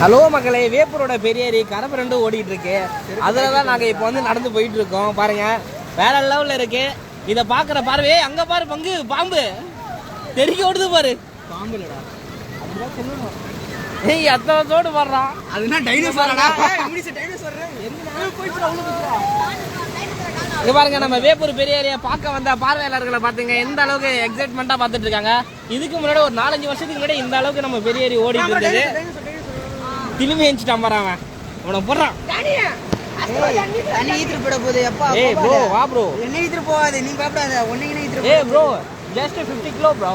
Hello மக்களே வேப்பூரோட பெரியேரி கரப்பு ஓடிட்டு இருக்கு. அதில் தான் நாங்கள் இப்போ வந்து நடந்து போயிட்டு இருக்கோம். பாருங்க வேற லெவலில் இருக்கு. இதை பார்க்குற பார்வையே அங்கே பாரு பங்கு பாம்பு. தெறிக்க ஓடுது பாரு. சொல்லணும். ஏய் அத்தனத்தோடு வர்றான் அதுனா டைனோசரடா இங்க பாருங்க. நம்ம வேப்பூர் பெரிய ஏரியா பார்க்க வந்த பார்வையாளர்களை பாத்துங்க எந்த அளவுக்கு எக்ஸைட்மெண்ட்டா பார்த்துட்டு இருக்காங்க. இதுக்கு முன்னாடி ஒரு நாலஞ்சு வருஷத்துக்கு முன்னாடி இந்த அளவுக்கு நம்ம பெரிய ஏரி ஓடிட்டு இருந்தது. திரும்பி எழுந்துட்டான் பாரு அவன். போடுறான். ஏய் ப்ரோ வா ப்ரோ என்ன ஈத்துட்டு போகாது நீ ஏய் bro just fifty kilo bro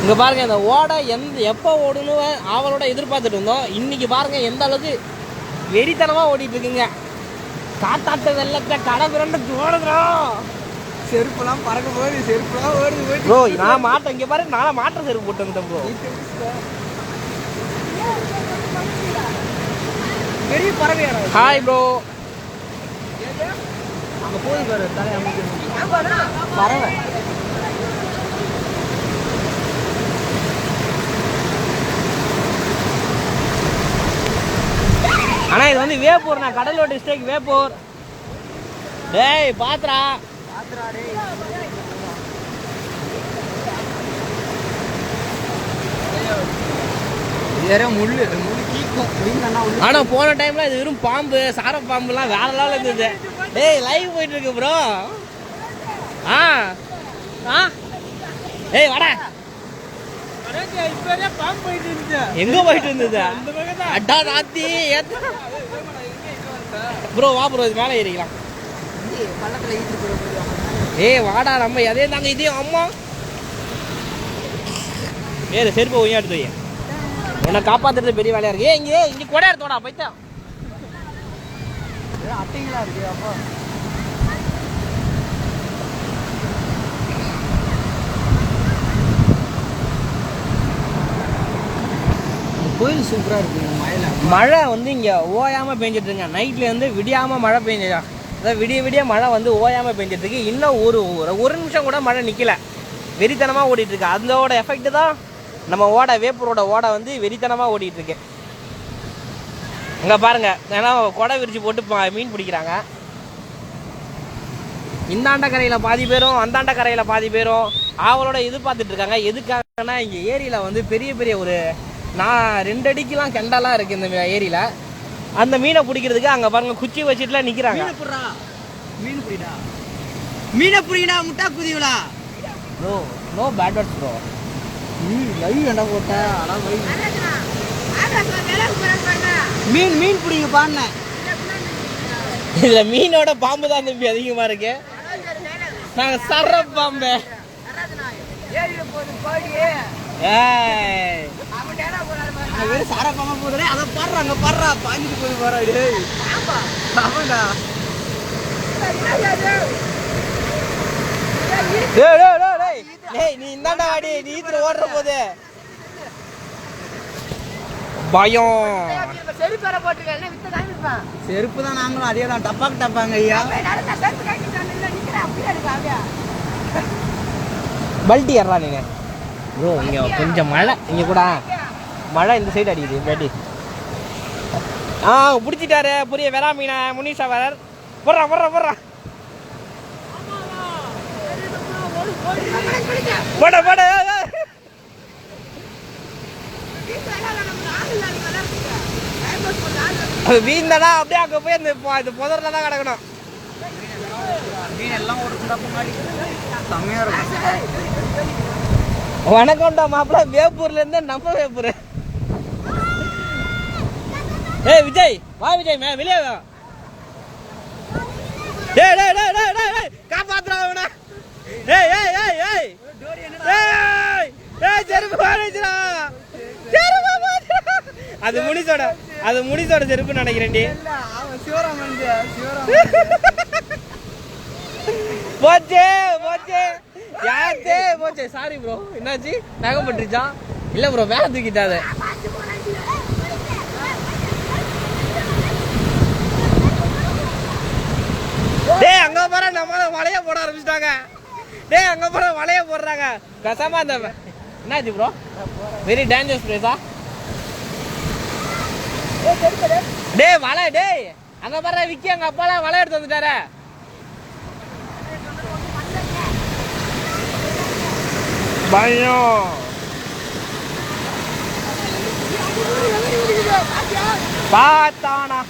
இங்க பாருங்க இந்த ஓடை எந்த எப்போ ஓடணும் ஆவலோட எதிர்பார்த்துட்டு இருந்தோம். இன்னைக்கு பாருங்க எந்த அளவுக்கு வெறித்தனமா ஓடிட்டு இருக்குங்க. காத்தாட்ட வெள்ளத்தை கடை பிறண்டு ஓடுறோம் செருப்புலாம் பறக்க போகுது செருப்புலாம் ஓடுது போயிட்டு ப்ரோ நான் மாட்டேன் இங்க பாரு நான் மாற்ற செருப்பு போட்டு வந்துட்டேன் ப்ரோ. பெரிய பறவையாடா ஹாய் ப்ரோ அங்க போய் பாரு தலை அமைக்க பறவை. ஆனா இது வந்து வேப்பூர் நான் கடலூர் டிஸ்ட்ரிக்ட் வேப்பூர். டேய் பாத்ரா வேற முள்ளு முள்ளு கீக்கும். ஆனா போன டைம்ல இது வெறும் பாம்பு சார பாம்புலாம் வேற லெவலில் இருந்தது. டேய் லைவ் போயிட்டு இருக்கு ப்ரோ ஆ. ஆ. ஏய் வாடா. பாம்பு எங்க போயிட்டு இருந்தது? அட்டா நாத்தி ப்ரோ வா ப்ரோ இது மேலே ஏறிக்கலாம். பள்ளத்துல போகுது ஏய் வாடா நம்ம எதே நாங்க இதையும் அம்மா. ஏறு செருப்பு ஒய்யா எடுத்து உன்னை காப்பாத்துறது பெரிய வேலையா இருக்கு. ஏய் இங்கே இங்க கூட எடுத்தோடா போய்த்தா அட்டைங்களா இருக்கு அப்பா? கோயில் சூப்பரா இருக்கு மழையில மழை வந்து இங்க ஓயாம பெஞ்சிட்டு இருங்க நைட்ல இருந்து விடியாம மழை பெஞ்சா அதாவது விடிய விடிய மழை வந்து ஓயாமல் பெஞ்சிட்ருக்கு. இன்னும் ஒரு ஒரு- ஒரு நிமிஷம் கூட மழை நிற்கல வெறித்தனமாக ஓடிட்டுருக்கு அதோட எஃபெக்ட் தான் நம்ம ஓட வேப்பரோட ஓட வந்து வெறித்தனமாக ஓடிட்டுருக்கு இருக்கு பாருங்கள் ஏன்னா கொடை விரிச்சு போட்டு பா- மீன் பிடிக்கிறாங்க. இந்தாண்ட கரையில் பாதி பேரும் அந்தாண்ட கரையில் பாதி பேரும் ஆவலோட எதிர்பார்த்துட்டு இருக்காங்க எதுக்காகன்னா இங்கே ஏரியில் வந்து பெரிய பெரிய ஒரு நான் ரெண்டு அடிக்கெலாம் கெண்டாலாம் இருக்குது இந்த ஏரியில். அந்த மீனை பிடிக்கிறதுக்கு அங்க பாருங்க குச்சி வச்சுட்டுலாம் நிக்கிறாங்க. மீனை புடுறா? மீன் புடிடா? மீனை புடிடா முட்டா குதிவுலா? Bro no bad words bro மீன் லைவ் என்ன போட்ட? மீன் மீன் பிடிங்க பாண்ண இதுல மீனோட பாம்பு தான் தம்பி அதிகமா இருக்கு. நாங்க சர்ற பாம்பு. ஏய் வெறும் சாரா பாம்பா போதுடே அதை பாடுறா அங்க பாடுறா. பாஞ்சிட்டு போய் பாரா டேய். ஆமாடா டேய் டேய் டேய் டேய். டேய் நீ இந்தாண்டா வாடி நீ ஈத்துல ஓடுற போது. பயம். செருப்பு தான் நாங்களும் அதே தான். டப்பாக்கு டப்பாங்க ஐயா. பல்ட்டி ஏறா நீங்க ப்ரோ இங்க கொஞ்சம் மழை. இங்க கூட மழை இந்த சைடு அடிக்குது இல்லாட்டி ஆ பிடிச்சிட்டாரு புரிய வெறா மீனை முனீஷா வரர் போடுறா போடுறா போடுறா போட போட வீந்தனா அப்படியே அங்க போய் அந்த பொ- புதர்ல தான் கிடக்கணும். வணக்கம்டா மாப்பிள்ள வேப்பூர்ல இருந்து நம்ம வேப்பூர். ஏய் விஜய் வா விஜய் மே வெளியே வா. டேய் டேய் டேய் டேய் டேய் டேய் காப்பாத்துறா அவன. ஏய் ஏய் ஏய் ஏய். ஏய் ஏய் செருப்பு வாடிச்சுடா செருப்பு வாடிச்சுடா அது முனிசோட அது முனிசோட செருப்பு நினைக்கிறேன்டி. இல்ல அவன் சிவராமன் சிவராமன் போச்சே போச்சே. யாத்தே போச்சே. சாரி ப்ரோ என்னாச்சு? நகம் பட்டுருச்சா இல்ல ப்ரோ வேலை தூக்கிட்டாத. டேய் அங்க பாரு நம்ம மலைய போட ஆரம்பிச்சிட்டாங்க. டேய் அங்க பாரு வலைய போடுறாங்க. கசாம அந்த என்னாச்சு ப்ரோ வெரி டேஞ்சரஸ் பிளேஸா டேய் வலை டேய். அங்க பாரு விக்கி அங்க அப்பாலாம் வலை எடுத்து வந்துட்டாரு. பயம். பார்த்தானா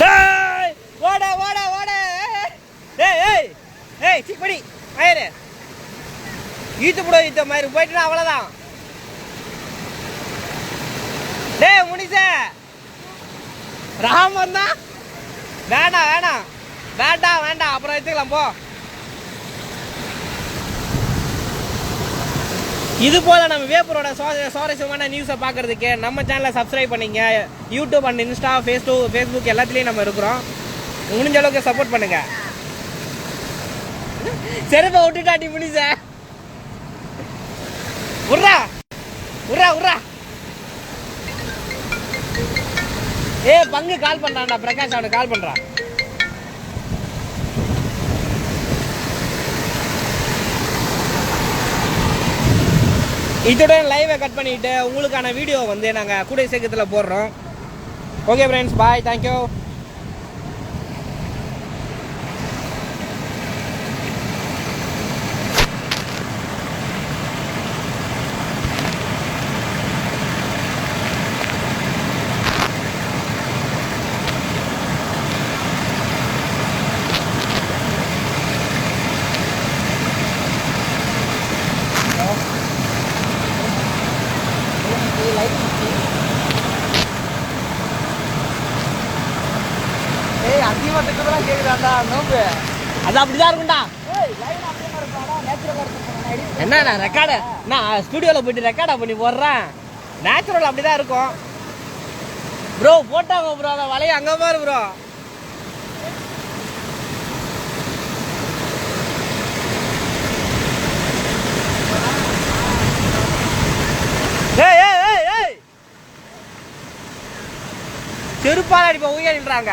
டேய் ஓட ஓட ஓட டேய் ஏய் ஏய் சிப்படி மயிரு ஈத்து மாதிரி போயிட்டுனா அவ்வளோதான் டேய் முனிச. ராமன் தான். வேண்டாம் வேணாம். வேண்டாம் வேண்டாம். அப்புறம் எடுத்துக்கலாம் போ. இது போல நம்ம வேப்பரோட சுவாரஸ்யமான நியூஸை பார்க்குறதுக்கு நம்ம சேனலை சப்ஸ்கிரைப் பண்ணிங்க. YouTube and Insta Facebook Facebook எல்லாத்துலேயும் நம்ம இருக்கிறோம். முடிஞ்ச அளவுக்கு சப்போர்ட் பண்ணுங்க. செருப்பை விட்டுட்டாட்டி முடிச ஏ பங்கு கால் பண்றான்டா பிரகாஷ் அவனுக்கு கால் பண்றான் இத்துடன் லைவை கட் பண்ணிட்டு உங்களுக்கான வீடியோ வந்து நாங்கள் கூடிய சீக்கிரத்தில் போடுறோம். ஓகே ஃப்ரெண்ட்ஸ் பாய் தேங்க்யூ அதிகமாக திட்டதெல்லாம் கேட்குறாண்டா நோம்பு. அது அப்படிதான் இருக்கும்டா. ஏய் லைன் அப்படியே இருக்காடா நேச்சுரலாக இருக்கும் என்ன நான் ரெக்கார்டு நான் ஸ்டுடியோவில் போயிட்டு ரெக்கார்டா பண்ணி போடுறேன். நேச்சுரல் அப்படிதான் இருக்கும். ப்ரோ போட்டாங்க ப்ரோ அதை வலைய அங்கே பாரு ப்ரோ ஏய் ஏய் ஏய் ஏய். செருப்பால் அடிப்பா உயிரின்றாங்க